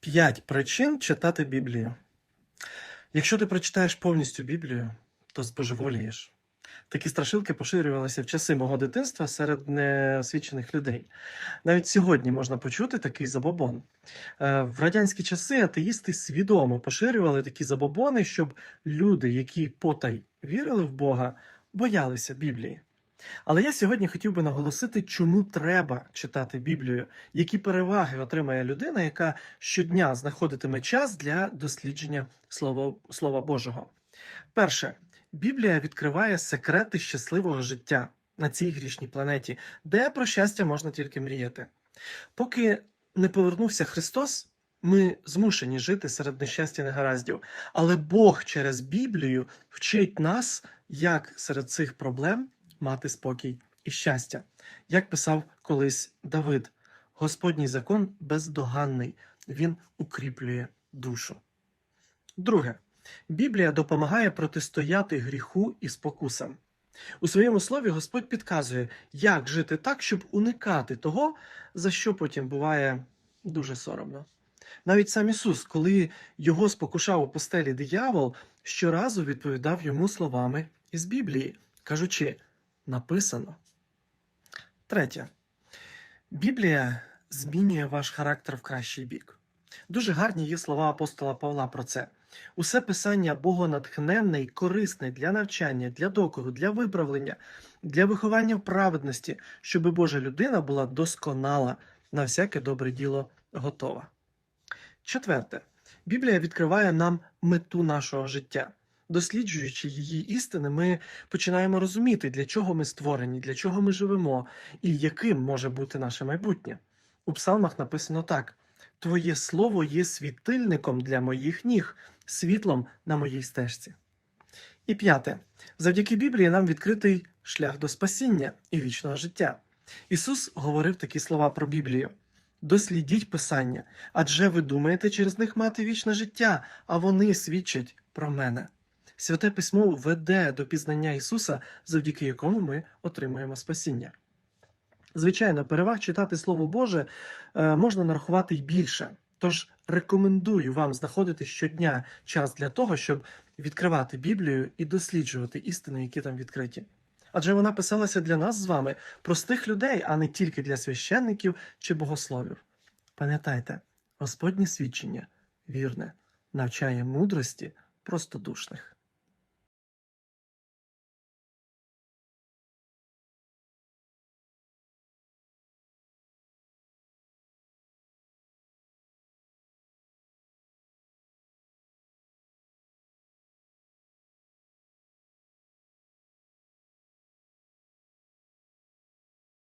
П'ять причин читати Біблію. Якщо ти прочитаєш повністю Біблію, то збожеволієш. Такі страшилки поширювалися в часи мого дитинства серед неосвічених людей. Навіть сьогодні можна почути такий забобон. Е, В радянські часи атеїсти свідомо поширювали такі забобони, щоб люди, які потай вірили в Бога, боялися Біблії. Але я сьогодні хотів би наголосити, чому треба читати Біблію, які переваги отримає людина, яка щодня знаходитиме час для дослідження Слова, Слова Божого. Перше, Біблія відкриває секрети щасливого життя на цій грішній планеті, де про щастя можна тільки мріяти. Поки не повернувся Христос, ми змушені жити серед нещастя негараздів. Але Бог через Біблію вчить нас, як серед цих проблем мати спокій і щастя. Як писав колись Давид, Господній закон бездоганний, він укріплює душу. Друге, Біблія допомагає протистояти гріху і спокусам. У своєму слові Господь підказує, як жити так, щоб уникати того, за що потім буває дуже соромно. Навіть сам Ісус, коли його спокушав у постелі диявол, щоразу відповідав йому словами із Біблії, кажучи, написано. Третє. Біблія змінює ваш характер в кращий бік. Дуже гарні є слова апостола Павла про це. Усе писання богонатхненне і корисне для навчання, для докору, для виправлення, для виховання в праведності, щоб Божа людина була досконала, на всяке добре діло готова. Четверте. Біблія відкриває нам мету нашого життя. Досліджуючи її істини, ми починаємо розуміти, для чого ми створені, для чого ми живемо і яким може бути наше майбутнє. У псалмах написано так: Твоє слово є світильником для моїх ніг, світлом на моїй стежці. І п'яте. Завдяки Біблії нам відкритий шлях до спасіння і вічного життя. Ісус говорив такі слова про Біблію. Дослідіть Писання, адже ви думаєте через них мати вічне життя, а вони свідчать про мене. Святе письмо веде до пізнання Ісуса, завдяки якому ми отримуємо спасіння. Звичайно, переваг читати Слово Боже е, можна нарахувати й більше. Тож рекомендую вам знаходити щодня час для того, щоб відкривати Біблію і досліджувати істини, які там відкриті. Адже вона писалася для нас з вами, простих людей, а не тільки для священників чи богословів. Пам'ятайте, Господнє свідчення вірне, навчає мудрості простодушних.